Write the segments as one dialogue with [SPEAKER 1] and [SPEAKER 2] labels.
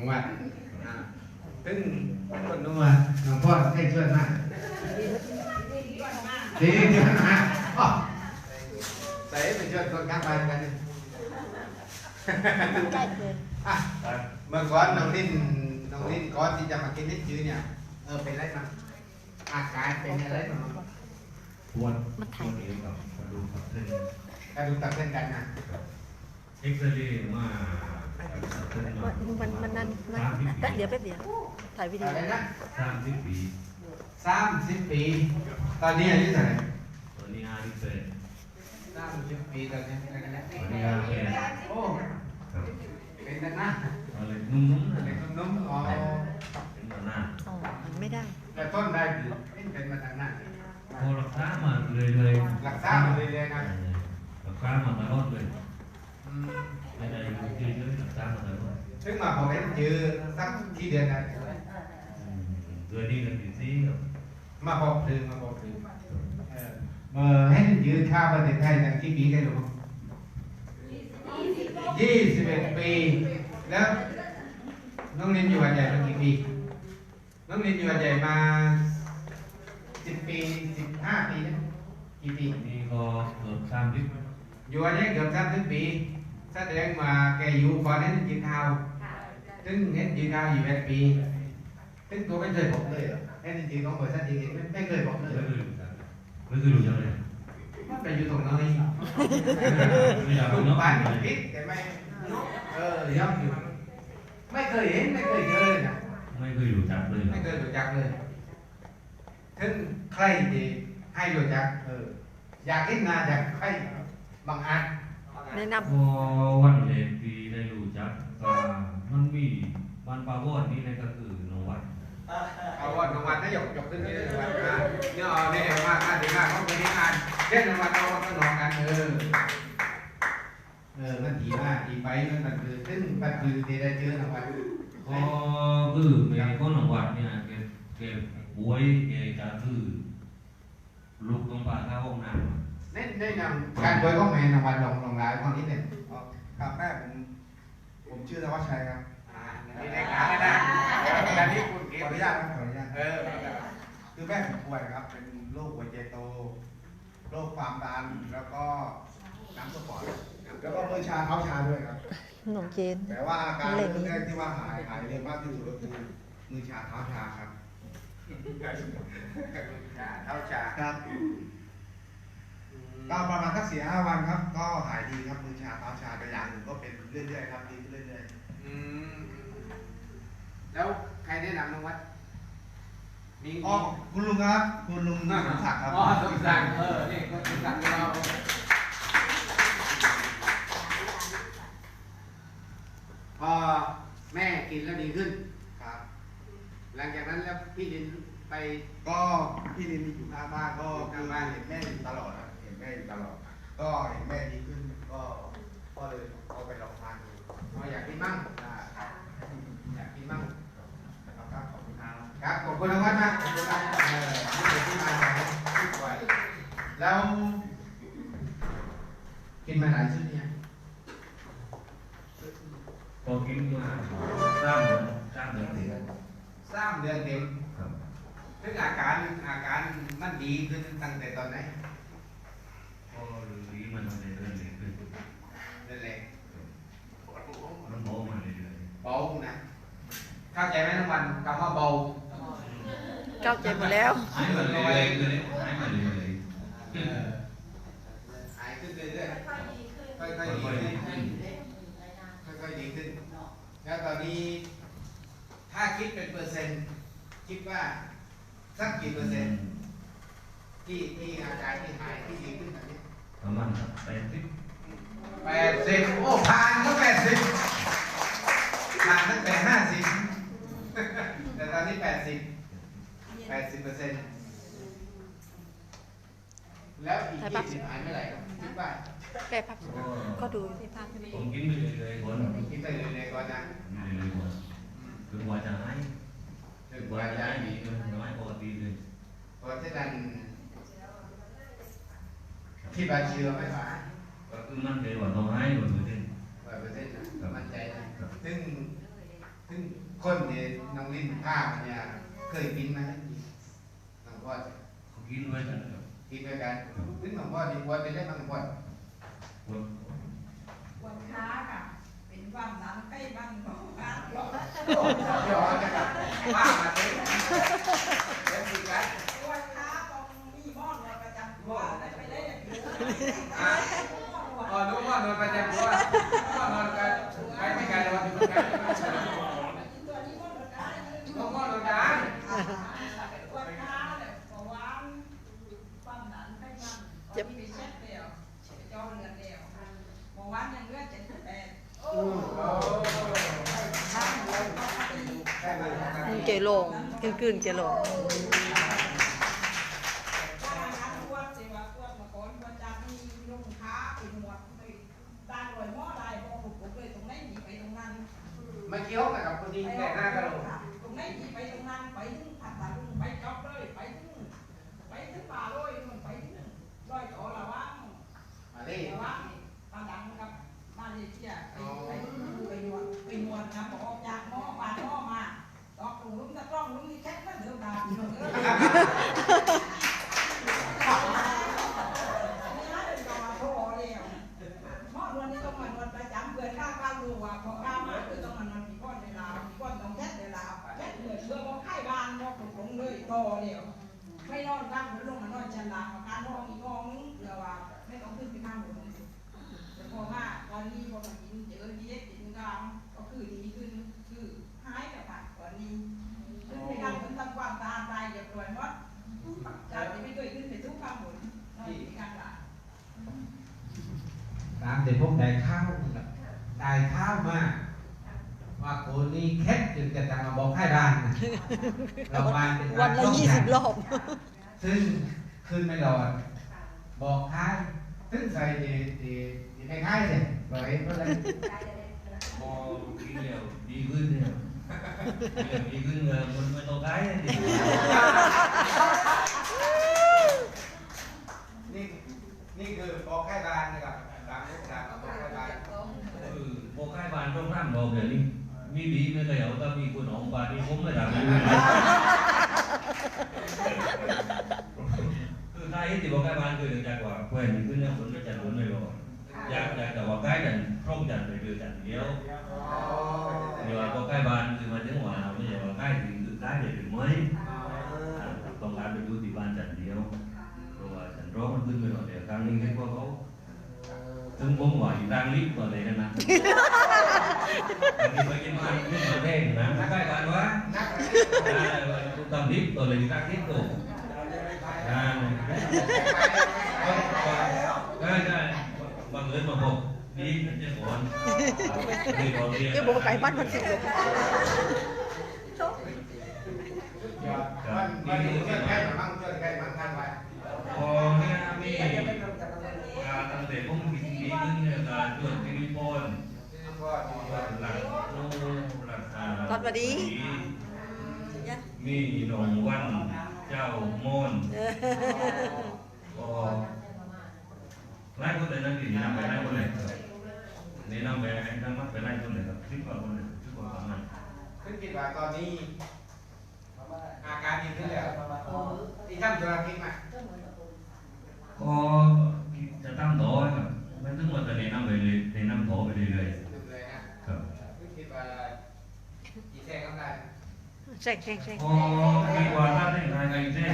[SPEAKER 1] องวัดอ่าซึ่งคนนัวหลวงพ่อให้ช่วยมากดีเดือนมาอ๋อใส่ไปช่วยคนข้างบ้านกัน
[SPEAKER 2] ได้เลย
[SPEAKER 1] อะเมื่อก่อนน้องลิ้นน้องลิ้นก่อนที่จะมากินนิดจืดเนี่ยเออเป็นไรบ้างอาการเป็นอะไรบ้าง
[SPEAKER 3] ปวดปวดเอวกับกระดูกกับเส้น
[SPEAKER 1] กระดูกตับเส้นกันนะ
[SPEAKER 3] เอ็กซเรย์มา กับเส้นมา
[SPEAKER 2] มันมันนั่นมันแป๊บเดียวแป๊บเดียวถ่ายวิดี
[SPEAKER 1] อะ
[SPEAKER 2] โอ
[SPEAKER 1] ไรนะ
[SPEAKER 3] สามสิบปี
[SPEAKER 1] สามสิบปี ตอนนี้อายุเท่าไหร่
[SPEAKER 3] ตอนนี้ห้าสิบเอ็ด
[SPEAKER 1] สามสิบปีตอนนี้อะไรกันนะ
[SPEAKER 3] ตอนนี้ห้าสิบเอ็ด
[SPEAKER 1] โอ้
[SPEAKER 3] ครับ
[SPEAKER 1] เป็นแต่หน้า
[SPEAKER 3] อะไรนุ่มๆนะ
[SPEAKER 1] เด็กนุ่มๆอ๋อ
[SPEAKER 3] เป็นมาหน้า
[SPEAKER 2] อ๋อมันไม่ได้
[SPEAKER 1] แต่ต้นได้หรือเป็นมาทางหน้า
[SPEAKER 3] พอรักษามาเรื่อยๆ
[SPEAKER 1] รักษามาเรื่อยๆนะ
[SPEAKER 3] รักษามาตลอดเลย
[SPEAKER 1] อืม
[SPEAKER 3] ไม่ได้อยู่ที่เฉยๆรักษามาตลอด
[SPEAKER 1] ซึ่งมาผมเห็นยือสักที่เดือนนะ
[SPEAKER 3] อืมเดือนนี้กันที่สี่ครับ
[SPEAKER 1] มาบอกถึงมาบอกถึงเออเมื่อให้ยืนค่าประเทศไทยตั้งกี่ปีกันหรือยี่สิบเอ็ดปีแล้วน้องลินอยู่วันใหญ่มากี่ปีน้องลินอยู่วันใหญ่มาสิบปีสิบห้าปีนะกี่ปี
[SPEAKER 3] นี่ก็เกือบสามสิบ
[SPEAKER 1] อยู่วันนี้เกือบสามสิบปี แสดงมาแกอยู่ก่อนนั้นกินข้าวถึงเห็นกินข้าวอยู่แปดปีถึงตัวไม่เคยบอกเลยเหรอแค่จริงๆของบริษัทจริงๆไม่ไม่เคยบอกเล
[SPEAKER 3] ไม่
[SPEAKER 1] ย
[SPEAKER 3] เคยรู้จักไม่เคยรู้จักเลย
[SPEAKER 1] มันไปอยู่ตรงไหน
[SPEAKER 3] ไม่อยาก
[SPEAKER 1] ลู
[SPEAKER 3] รู้
[SPEAKER 1] ก
[SPEAKER 3] เนาะ
[SPEAKER 1] บ้านพิษแต่ไม่เออย่อมอยู่ไม่เคยเห็นไม่เคยเจอเลยนะ
[SPEAKER 3] ไม่เคยรู้จักเลย
[SPEAKER 1] ไม่เคยรู้จักเลยถึงใครที่ให้รู้จักเอออยากเห็นหน้าจากใครบางอัน
[SPEAKER 2] แนะน
[SPEAKER 3] พอวันเด็กที่ได้รู้จักก็มันมีมันปาวอดนี่เลยก็คือน้องวัด
[SPEAKER 1] เอาวันรางวัลนายกยกขึ้นนี่รางวัลอะเนี่ยเอาเนี่ยมาการดีมากเขาเป็นที่งานเล่นรางวัลเอาวันก็นองกันเออเออมันดีมากดีไปมันมันคือซึ่งมันคือที่ได้เจอรางวัล
[SPEAKER 3] ก็คือแม่ก็น้องวัดเนี่ยแกแกป่วยแกจะคือลูกต้องพาเข้าห้องน้ำ
[SPEAKER 1] เน้นเน้นนำการโดยก็แมนรางวัลลงลงรายคนนี้เนี่ย
[SPEAKER 4] อ๋อครับแม่ผมผมชื่อธวัชชัยครับ
[SPEAKER 1] อ่านี่ในงานเลยนะการที่คุณเก็
[SPEAKER 4] ข
[SPEAKER 1] บ
[SPEAKER 4] ออนุญาตครับขออนุญาต
[SPEAKER 1] เออ
[SPEAKER 4] คือแม่ผมป่วยครับ เป็นโรคหัวใจโตโรคความดันแล้วก็น้ำสปอร์ตแล้วก็มือชาเท้าชาด้วยครับำ
[SPEAKER 2] ขนมเจน
[SPEAKER 4] แต่ว่าอาการ
[SPEAKER 2] อะไรนี่
[SPEAKER 4] แรกที่ว่าหายหายเร็วมากที่สุดก็คือมือชาเท้าชาครับ
[SPEAKER 1] เท้าชา
[SPEAKER 4] ครับ ก็ประมาณสักสี่ห้าวันครับ ก็หายดีครับมือชาเท้าชาแต่อย่างอื่นก็เป็นเรื่อยๆครับดีขึ้นเรื่อย
[SPEAKER 1] อืมแล้วใครแนะนำน้องวัดมี
[SPEAKER 4] ๆอ๋อคุณลุงครับ คุณลุงสมศักดิ์ครับ
[SPEAKER 1] อ๋อสมศักดิ์เออนี่ก็สมศักดิ์ของเราพอแม่กินแล้วดีขึ้น
[SPEAKER 4] ครับ
[SPEAKER 1] หลังจากนั้นแล้วพี่ดินไป
[SPEAKER 4] ก็พี่ลินอยู่ข้างบ้านก็คือบ้าน เห็นแม่อยู่ตลอดนะเห็น แม่อยู่ตลอด ก็เห็นแม่ดีขึ้นก็ก็เลยเอาไปลองทานดู
[SPEAKER 1] อ๋อยากกินมั่ง
[SPEAKER 4] นะครับ
[SPEAKER 1] อยากกินมั่ง
[SPEAKER 4] ครับขอบคุณครับ
[SPEAKER 1] ครับขอบคุณน้องวัดมากขอบคุณมากเออนี่เป็นที่มาของผู้ป่วยแล้วกินมาหลายชุดเนี่ย
[SPEAKER 3] พอกินมาสร้างเดือนสร้างเดือนเดียว
[SPEAKER 1] สามเดือนเต็ม
[SPEAKER 3] ครับ
[SPEAKER 1] ถึงอาการอาการมันดีขึ้นตั้งแต่ตอนไหน
[SPEAKER 3] ก็ดีมันในเดือนเดียวคือ
[SPEAKER 1] เดือนแรก
[SPEAKER 3] มันโตมาเรื่อย
[SPEAKER 1] เบานะเข้าใจไหมน้องวันคำว่าเบา
[SPEAKER 2] เข้าใจ หมดแล้ว
[SPEAKER 3] ๆหายมาเรื่อยๆเลยหายมาเรื่อย
[SPEAKER 1] หายขึ้นเรื่อยๆค่อยๆดี
[SPEAKER 3] ๆค่อยๆ
[SPEAKER 1] ขึ้
[SPEAKER 3] ดี
[SPEAKER 1] น
[SPEAKER 3] ขึ้น
[SPEAKER 1] ค่อยๆดีขึ้น แล้วตอนนี้ถ้าคิดเป็นเปอร์เซ็นต์คิดว่าสักกี่เปอร์เซ็นต์ที่ที่อาการที่หายที่ดีขึ้นแบบนี้
[SPEAKER 3] ประมาณแปดสิบ
[SPEAKER 1] แปดสิบโอ้ผ่านก็แปดสิบผ่านตั้งแต่ห้าสิบ แต่ตอนนี้แปดสิบ แปดสิบเปอร์เซ็นต์แล้วอีก
[SPEAKER 2] ใช่ปะ
[SPEAKER 1] ยี่สิบหายเมื่อไหร่ครับคิดว่า
[SPEAKER 2] แปรพับก็ดูที่ภาพใช่ไหม
[SPEAKER 3] ผมกินไปเรื่อยๆคน
[SPEAKER 1] คิดไปเรื่อยๆก่อนนะ
[SPEAKER 3] เรื่อยๆคนจนกว่าจะหาย
[SPEAKER 1] ถึ
[SPEAKER 3] จ
[SPEAKER 1] ง
[SPEAKER 3] นก
[SPEAKER 1] ว่า
[SPEAKER 3] ว่าจะ
[SPEAKER 1] จะ
[SPEAKER 3] หายดีจนน้อยปกติเลย
[SPEAKER 1] เพราะฉะนั้นคิดว่าเชื่อไหมว่า
[SPEAKER 3] ก็คือมันเลยว่าต้องหายหมดเลย
[SPEAKER 1] ร้อยเปอร์เซ็นต์นะมั่นใจนะซึ่งซึ่งคนเนี่ยน้องลินข้ามเนี่ยเคยกินไหมน้องพ่อ
[SPEAKER 3] เขา กินไว้กันครับ
[SPEAKER 1] กินด้วยกันซึ่งน้องพ่อดีกว่าจะได้บางคน
[SPEAKER 3] คน
[SPEAKER 5] วันค้าค่ะ เป็นวันนั้นใกล้วันของการหลอก
[SPEAKER 1] เดี๋ยวจะกลับว่ามาเองเดี๋ยวสิกัน
[SPEAKER 5] วันค้าต้องมีหม้อเงินประจำตัวอะไรไปได้อย่างนี้
[SPEAKER 1] อะอ๋อนุ้งว่านอนประจำตัวว่านอนกันไปไม่ไกลวันที่มันไกลน้องว่านอนกัน
[SPEAKER 5] วันค้าเนี่ยบอกว่าวันนั้นใกล้วัน จะมีเช็ดเดียวจอเรือนเดียวบอกว่ายังเลือดเจ็ดสิบแปด
[SPEAKER 1] โอ้
[SPEAKER 5] ทั้งหมดก็ดี
[SPEAKER 1] ได้เลยครับ
[SPEAKER 2] เกลงกึ่งกึ่งๆเกลง
[SPEAKER 5] ถ้าทางานควรสิว่าควรมาก่อนควรจะมีลุงค้าเป็นหมวดไปด้านลอยหม้อได้บอกผมผมเลยตรงไหนหนีไปตรงนั้น
[SPEAKER 1] ไม่เกี่ยวกับคนที่แต่หน้ากระโหลก
[SPEAKER 5] ตรงไหนหนีไปตรงนั้นไปถึงผัดตาลุงไปจอบเลยไปถึงไปถึงป่าเลยมันไปถึงร้อยต่อละว่าง
[SPEAKER 1] มาดิ
[SPEAKER 5] ละว่างปลาดังกับมาเลเซียไปไปไปนวดไปนวดนะบอกจากหม้อปลาหม้อมาตอกตรงลุงตะกล้องลุงนี่แค่นั้นเดิมดาพี่น้องเอ้ย หม้อนวลนี่ต้องมานวลประจำเกินข้าวข้าวรู้ว่าพอข้าวมาคือต้องมานวลผีก้อนเวลาผีก้อนต้องแค่เวลาแค่เหนื่อยเชื่อบอกไข้บ้านบอกตรงเลยโตเดียว ไม่นอนตั้งลงมานอนชันลาการนอนอีกห้องนึงเดี๋ยวว่าไม่ ต้องขึ้นไปข้างบนแต่พอมาตอนนี้พอมากินเจอดีเอ็กกินกลางก็คือดีขึ้นคือหายกับผ่านตอนนี้ขึ้นไปข้างบนทำความตาตายเรียบร้อยหมดจากที่ไม่เคยขึ้นไปทุกข้างบนนอนอยู่ข้างหลัง
[SPEAKER 1] ตามแต่พวกได้ข้าวได้ข้าวมากว่าโคนนี้แค่จึงจะจังมาบอกให้บ้านนะเราบ้านเป็น
[SPEAKER 2] วัน
[SPEAKER 1] บ้า
[SPEAKER 2] ละ
[SPEAKER 1] ต้อง
[SPEAKER 2] ยี่
[SPEAKER 1] กั
[SPEAKER 2] สิ
[SPEAKER 1] น
[SPEAKER 2] บรอบ
[SPEAKER 1] ซึ่งขึ้นไม่รอดบอกท้าย ซึ่งใส่ดีดีดีไม่ค่ายเลยปล่อยเพื่ออะไร
[SPEAKER 3] พอกินแล้วดีขึ้นเนี่ยดีขึ้นเงินมันไม่ต้องใช้ดิ
[SPEAKER 1] นี่นี่คือบอกให้บ้านนะครับตามลูกตามบอกให้บ้าน
[SPEAKER 3] เออพอใกล้บ้านต้องนั่งรอเดี๋ยวนี้มีดีไม่เคยเอาก็มีคนของบ้านนี่ผมไม่ทำเลยคือใคร ที่บอกใกล้บ้านคือจากว่าแควนขึ้นเนี่ยคนก็จะหนุนไม่รออยากอยากแต่ว่าใกล้กันพร้อมจันไปเดือจันเดียวเดี๋ยวพอใกล้บ้านคือมาถึงว่าไม่ใช่ว่าใกล้ถึงคือใกล้เลยถึงไหมต้องการไปดูที่บ้านจันเดียวเพราะว่าจันร้องมันขึ้นไปหน่อยเดียวครั้งนี้เรียกว่าเขาถึงผมว่าอยู่ทางลิฟต์ตัวเลยนะนะบางทีไปกินมันขึ้นมาเด้งนะใกล้บ้านวะ
[SPEAKER 1] นัก
[SPEAKER 3] trung tâm hip tôi là các hip đồ à cái cái bằng người ได้ได้ได้บัง
[SPEAKER 2] เอิญมาบอกนี่เจ้องเจ้า
[SPEAKER 1] บอกไก่บ้าข่ฟันมาสิตอนนี้มียาต่างๆพว
[SPEAKER 3] กผิดนี้นี่นะจุดที่มีพนหลั
[SPEAKER 1] กโล
[SPEAKER 3] หลัก
[SPEAKER 2] ฐานสวัสดี
[SPEAKER 3] มีหนองวัน เจ้าโมน
[SPEAKER 2] เออ
[SPEAKER 3] ก็ไล่คนเลยนั่งกินน้ำไปไล่คนเลยนี่น้ำไปน้ำมัดไปไล่คนเลยครับสิบกว่าคนเลยสิบกว่าประมาณ
[SPEAKER 1] ขึ้นคิดว่าตอนนี้อาการดีขึ้นแล้วที่ทำธุรกิจมา
[SPEAKER 3] ก็จะตั้งโต๊ะครับมันถึงว่าจะเรียนน้ำไปเลยเรียนน้ำโต๊ะไปเรื่อย
[SPEAKER 1] ดูเลยนะครับ ขึ้นคิดว่าอีแซงก็ได้
[SPEAKER 2] แซ่งแซ่งแซ่ง
[SPEAKER 3] ก็มีความน่าได้ทายกันเช่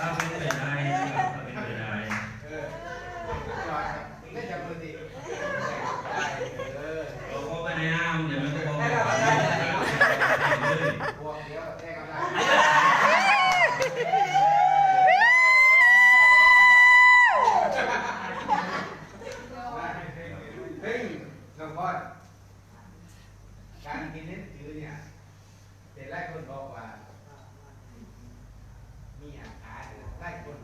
[SPEAKER 3] ถ้าเป็นไปได้ครับถ้าเป็นไปได้
[SPEAKER 1] เออจอดครับไม่จะมือดีเออ
[SPEAKER 3] เราก็ไม่ได้ห้ามอย่าไม่ต้องบอกว่าเลย
[SPEAKER 1] บวกเดียวแซงก็ได้เฮ้ยน้องพอดการกินเล่นถือเนี่ยแต่หลายคนบอกว่า มีอาการหลายคน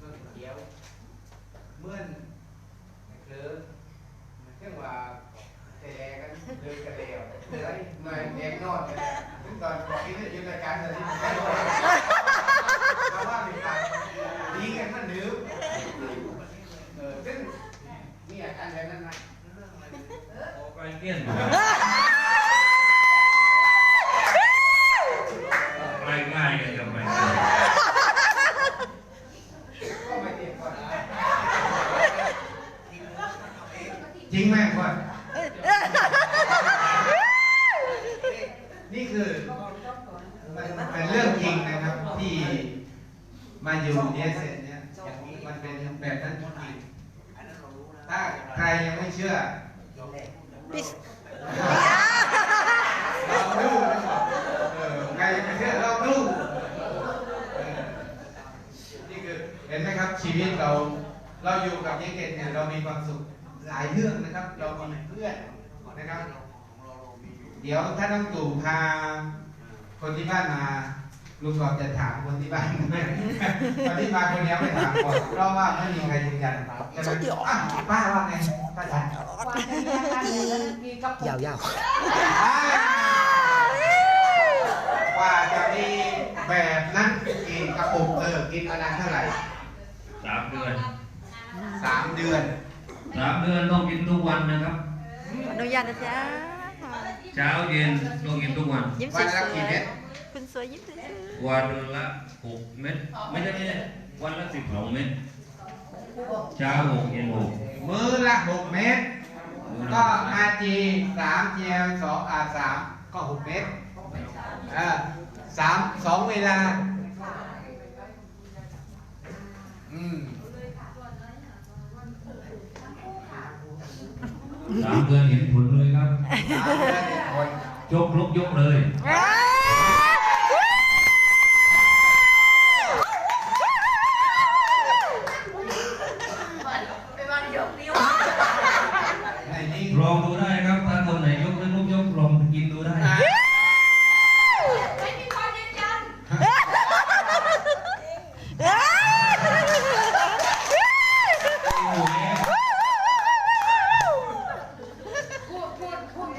[SPEAKER 1] มันเขียว เมื่อนเคลิ้มเรียกว่าแต่กันเดินกระเดียวเลยหน่อยเด็กนอนเลยซึ่งตอนกินเนี่ยยืนรายการตอนนี้ไม่รู้เพราะว่ามีการดีกันมันหนึบเออซึ่งมีอาการ ตั้งแต่นั้นนะ
[SPEAKER 3] ออกไปเกี้ยนง่ายง่ายๆกันทำไม
[SPEAKER 1] ก็ไม่เจ็บก่อน จริงไหมก่อนนี่คือมันเป็นเรื่องจริงนะครับที่มาอยู่เนี่ยเสร็จเนี่ยมันเป็นแบบนั้นจริงๆถ้าใครยังไม่เชื่อ
[SPEAKER 2] ปิส
[SPEAKER 1] เราดูนะครับเออใครยังไม่เชื่อเราดูเออนี่คือเห็นไหมครับชีวิตเราเราอยู่กับยายเกดเนี่ยเรามีความสุข หลายเรื่องนะครับเรามีเพื่อนนะครับ เดี๋ยวถ้าน้องตู่พาคนที่บ้านมาลุงกอบจะถามคนที่บ้านคนที่มาคนเดียวไม่ถามก่อนเพราะว่าไม่มีใครยืนยันใช่ไหมอะป้าว่าไงป้าจ๋า
[SPEAKER 2] ยาวยาว
[SPEAKER 1] กว่าจะมีแบบนั้นกินกระปุกเออกินมานานเท่าไหร่
[SPEAKER 3] สามเดือน
[SPEAKER 1] สามเดือน
[SPEAKER 3] สามเดือนต้องกินทุกวันนะครับ
[SPEAKER 2] อนุญาตนะจ๊ะ
[SPEAKER 3] เช้าเย็นต้องกินทุกวัน
[SPEAKER 2] ยิ้มส
[SPEAKER 1] วัน
[SPEAKER 2] ว
[SPEAKER 1] ละ
[SPEAKER 2] ย
[SPEAKER 1] กี่เม็ด
[SPEAKER 2] ๆคุณสวยยิ้มสวย
[SPEAKER 3] วันละหกเม็ดไม่ใช่ไม่ใช่วันละสิบสองเม็ดเช้าหกเย็นหก
[SPEAKER 1] มื้อละหกเม็ดก็อาจีสามเจียวสองอาสามก็หกเม็ดเออสามสองเวลา อืม
[SPEAKER 3] สามเดือนเห็นผลเลยครับ
[SPEAKER 1] สามเดือนเห็นผล
[SPEAKER 3] ยกลุกยกเลย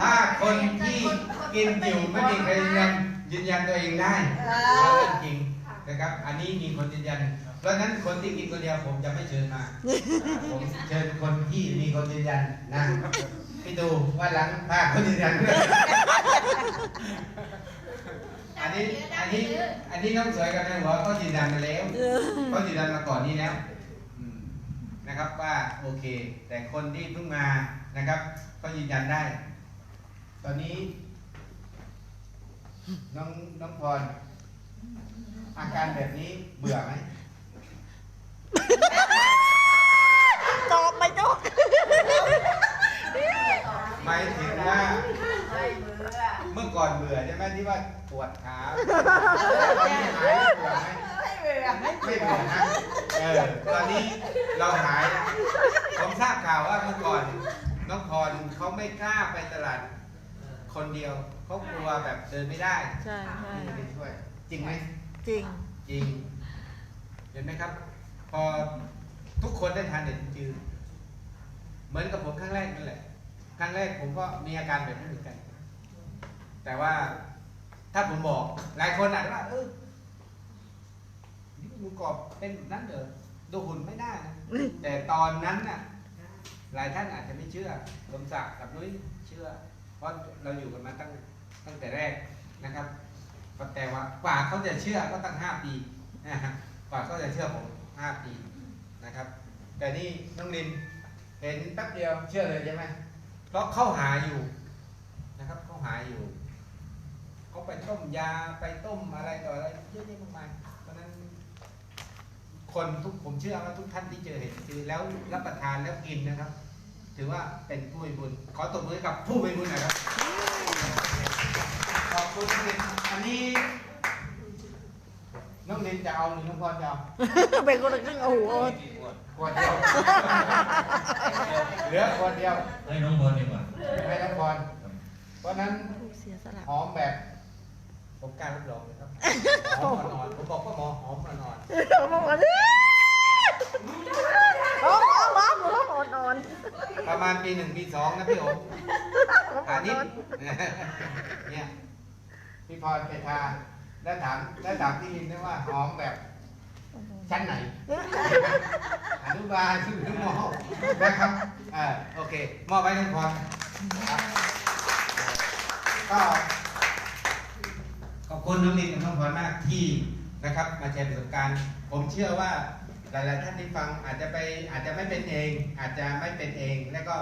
[SPEAKER 3] ถ้าคน
[SPEAKER 1] ที่กินอยู่ไม่มีใครยืนยันยืนยันตัวเองได้ว่าเรื่องจริงนะครับ อันนี้มีคนยืนยัน เพราะฉะนั้นคนที่กินคนเดียวผมจะไม่เชิญมา ผมเชิญคนที่มีคนยืนยันนะพี่ดูว่าหลังพาคนยืนยันด้วยอันนี้อันนี้อันนี้น้องสวยกับนายหัวก็ยืนยันมาแล้วก็ยืนยันมาก่อนนี้แล้วนะครับว่าโอเค แต่คนที่เพิ่งมานะครับ ก็ยืนยันได้ อนนี้น้องน้องพรอาการแบบนี้เบื่อไหม
[SPEAKER 2] ตอบไม่ตอบ
[SPEAKER 1] หมายถึงว่าเมื่อก่อนเบื่อใช่ไหมที่ว่าปวดขาตอนนี้หายแล้วเบื่อไหมไม่เบื่อนะเออตอนนี้เราหายแล้วผมทราบข่าวว่าเมื่อก่อนน้องพรเขาไม่กล้าไปตลาด คนเดียวเขากลัวแบบเดินไม่ได้
[SPEAKER 2] ใช่ใช่
[SPEAKER 1] ไม่ได้ช่วย จริงไหม
[SPEAKER 2] จริง
[SPEAKER 1] จริง เห็นไหมครับ พอทุกคนได้ทานเด็ดจืดเหมือนกับผมครั้งแรกนั่นแหละครั้งแรกผมก็มีอาการแบบนี้เหมือนกัน แต่ว่าถ้าผมบอกหลายคนอาจจะว่าเออนี่ลุงกอบเป็นแบบนั้นเหรอดูหุ่นไม่ได้นะแต่ตอนนั้นน่ะ หลายท่านอาจจะไม่เชื่อสมศักดิ์กับนุ้ยเชื่อ เพราะเราอยู่กันมาตั้งตั้งแต่แรกนะครับแต่ว่ากว่าเขาจะเชื่อก็ตั้งห้าปีนะฮะกว่าเขาจะเชื่อผมห้าปีนะครับ แต่นี่น้องลินเห็นแป๊บเดียวเชื่อเลยใช่ไหมเพราะเข้าหาอยู่นะครับเข้าหาอยู่เขาไปต้มยาไปต้มอะไรต่ออะไรเยอะแยะมากมายเพราะฉะนั้นคนทุกผมเชื่อว่าทุกท่านที่เจอเห็นคือแล้วรับประทานแล้วกินนะครับ ถือว่าเป็นผู้มีบุญ ขอตบมือกับผู้มีบุญหน่อยครับ ขอบคุณน้องลินอันนี้น้องลินจะเอาหรือน้องพรจะเอา
[SPEAKER 2] เป็นคนละครึ่งโอ้โห
[SPEAKER 1] ขวดเดียว เหลือขวดเดียว
[SPEAKER 3] ให้น้องบอลดีกว่า
[SPEAKER 1] ให้น้องพรเพราะฉะนั้น
[SPEAKER 2] ผู้เสียสละ
[SPEAKER 1] หอมแบบผมกล้ารับรองเลยครับหอมนอนๆผมบอกว่าหมอหอมนอน
[SPEAKER 2] หอมอ่อน อมหอมอ่อนอ่อน
[SPEAKER 1] ๆประมาณปีหนึ่งปีสองนะพี่โอ๋ฐานิดเนี่ยพี่พรไปทาแล้วถามแล้วถามพี่ลินด้วยว่าหอมแบบ ชั้นไหนอนุบาลหรือมอนะครับอ่าโอเค มอบไว้น้องพรครับก็ขอบคุณน้องลินกับน้องพรมากที่นะครับ มาแชร์ประสบการณ์ ผมเชื่อว่า หลายๆท่านที่ฟังอาจจะไปอาจจะไม่เป็นเอง อาจจะไม่เป็นเอง แล้วก็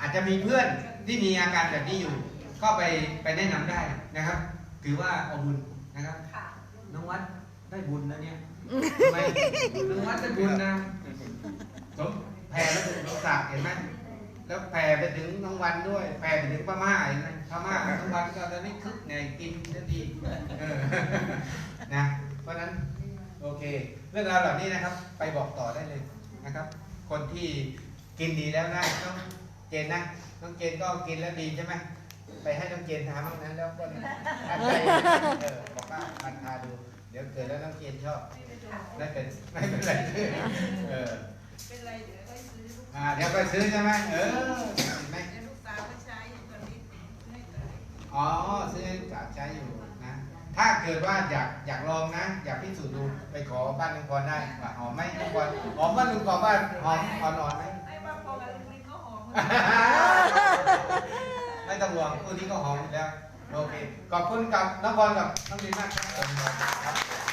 [SPEAKER 1] อาจจะมีเพื่อนที่มีอาการแบบนี้อยู่ ก็ไปไปแนะนำได้นะครับ ถือว่าเอาบุญนะครับน้องวัดได้บุญนะเนี่ยทำไมน้องวัดได้บุญนะสมแผ่แล้วถึงศักดิ์เห็นไหมแล้วแผ่ไปถึงน้องวันด้วย แผ่ไปถึงพม่าเห็นไหมพม่าน้องวันก็ตอนนี้คึกไงกินทันทีเออนะเพราะฉะนั้น โอเค เรื่องราวเหล่านี้นะครับ ไปบอกต่อได้เลยนะครับ คนที่กินดีแล้วนะน้องเจนนะน้องเจนก็กินแล้วดีใช่ไหมไปให้น้องเจนทาบ้างนั้นแล้วก็ทานใจเออบอกว่ามันทาดู เดี๋ยวเกิดแล้วน้องเจนชอบไม่เป็นไม่เป็นไรเออ
[SPEAKER 5] เป็นไรเดี๋ยวได้ซื้อลูก
[SPEAKER 1] อ่าเดี๋ยวไปซื้อใช่ไหมเออเห็นไหม
[SPEAKER 5] เดี๋ยวลูกสาวก็ใช้ตอนนี้ไม่เกิด
[SPEAKER 1] อ๋อซื้อให้ฝากใช้อยู่นะ ถ้าเกิดว่าอยากอยากลองนะ อยากพิสูจน์ดูไปขอบ้านลุงพรได้ว่าหอมไหมลุงพรหอมบ้านลุงพรบ้านหอมหอมนอนไหม
[SPEAKER 5] ไอ้บ้าพอกับลุงลิงก็หอม
[SPEAKER 1] ไม่ต้องห่วงคู่นี้ก็หอมอยู่แล้ว โอเค ขอบคุณกับน้องบอลกับน้องดีมากครับ